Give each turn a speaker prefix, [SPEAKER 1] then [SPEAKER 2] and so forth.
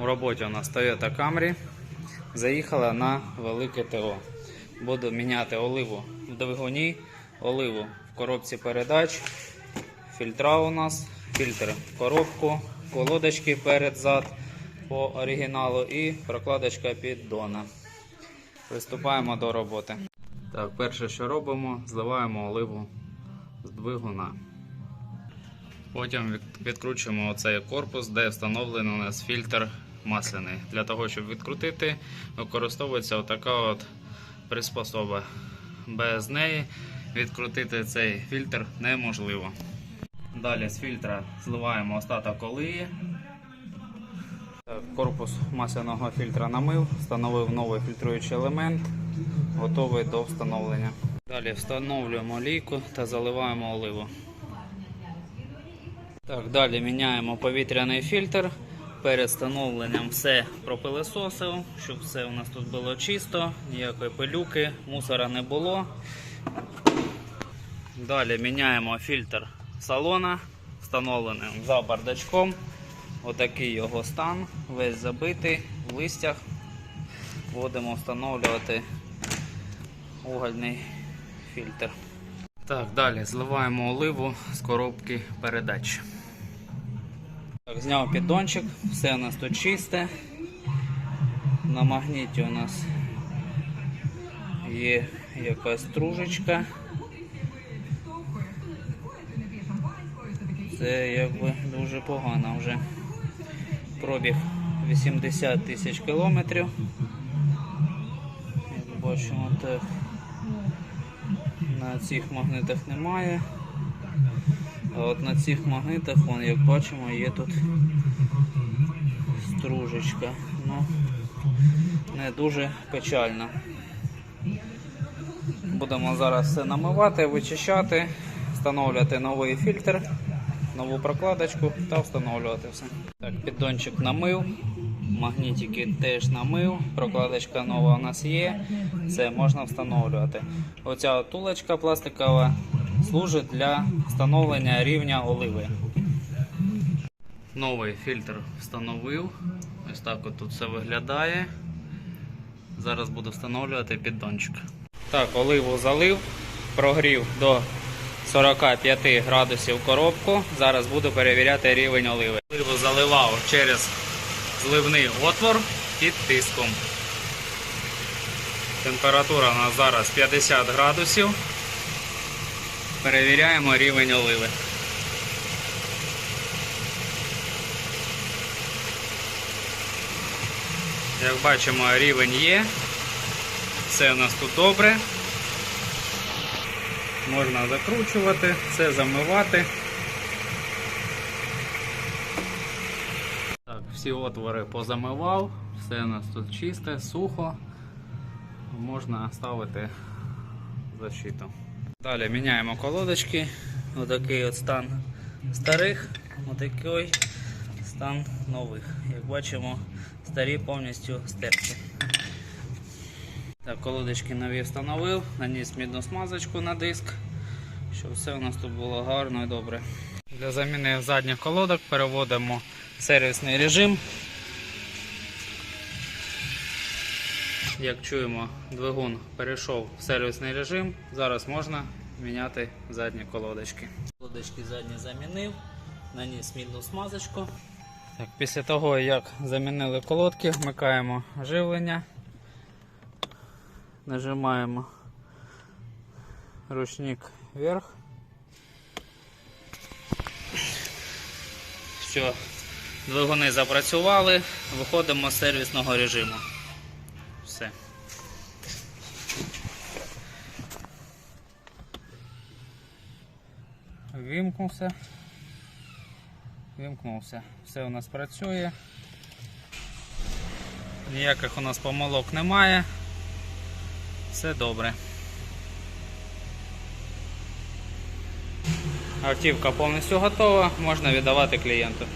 [SPEAKER 1] У роботі у нас Toyota Camry. Заїхала на велике ТО. Буду міняти оливу в двигуні, оливу в коробці передач, фільтра у нас, фільтр в коробку, колодочки перед-зад по оригіналу і прокладочка під дона. Приступаємо до роботи. Так, перше, що робимо, зливаємо оливу з двигуна. Потім відкручуємо оцей корпус, де встановлений у нас фільтр масляний. Для того, щоб відкрутити, використовується отака от приспособа. Без неї відкрутити цей фільтр неможливо. Далі з фільтра зливаємо остаток олії. Корпус масляного фільтра намив, встановив новий фільтруючий елемент, готовий до встановлення. Далі встановлюємо олійку та заливаємо оливу. Так, далі міняємо повітряний фільтр. Перед встановленням все пропилесосив, щоб все у нас тут було чисто, ніякої пилюки, мусора не було. Далі міняємо фільтр салона, встановленим за бардачком. Отакий його стан, весь забитий в листях. Будемо встановлювати угольний фільтр. Так, далі зливаємо оливу з коробки передач. Так, зняв піддончик, все у нас тут чисте. На магніті у нас є якась стружечка. Це якби дуже погано вже. Пробіг 80 тисяч кілометрів. Як бачимо, так на цих магнитах немає. А от на цих магнитах, вон, як бачимо, є тут стружечка. Ну, не дуже печально. Будемо зараз все намивати, вичищати, встановлювати новий фільтр, нову прокладочку та встановлювати все. Так, піддончик намив, магнітики теж намив, прокладочка нова у нас є, все можна встановлювати. Оця тулочка пластикова служить для встановлення рівня оливи. Новий фільтр встановив. Ось так от тут все виглядає. Зараз буду встановлювати піддончик. Так, оливу залив, прогрів до 45 градусів коробку. Зараз буду перевіряти рівень оливи. Оливу заливав через зливний отвор під тиском. Температура у нас зараз 50 градусів. Перевіряємо рівень оливи. Як бачимо, рівень є. Все у нас тут добре. Можна закручувати, все замивати. Так, всі отвори позамивав, все у нас тут чисте, сухо. Можна ставити защиту. Далі міняємо колодочки. Отакий от стан старих, отакий стан нових. Як бачимо, старі повністю стерті. Так, колодочки нові встановив, наніс мідну смазочку на диск, щоб все у нас тут було гарно і добре. Для заміни задніх колодок переводимо сервісний режим. Як чуємо, двигун перейшов в сервісний режим. Зараз можна міняти задні колодочки. Колодочки задні замінив, наніс мідну смазочку. Так, після того, як замінили колодки, вмикаємо живлення. Нажимаємо ручник вверх. Все, двигуни запрацювали, виходимо з сервісного режиму. Все. Вімкнувся. Вімкнувся. Все у нас працює. Ніяких у нас помилок немає. Все добре. Автівка повністю готова, можна віддавати клієнту.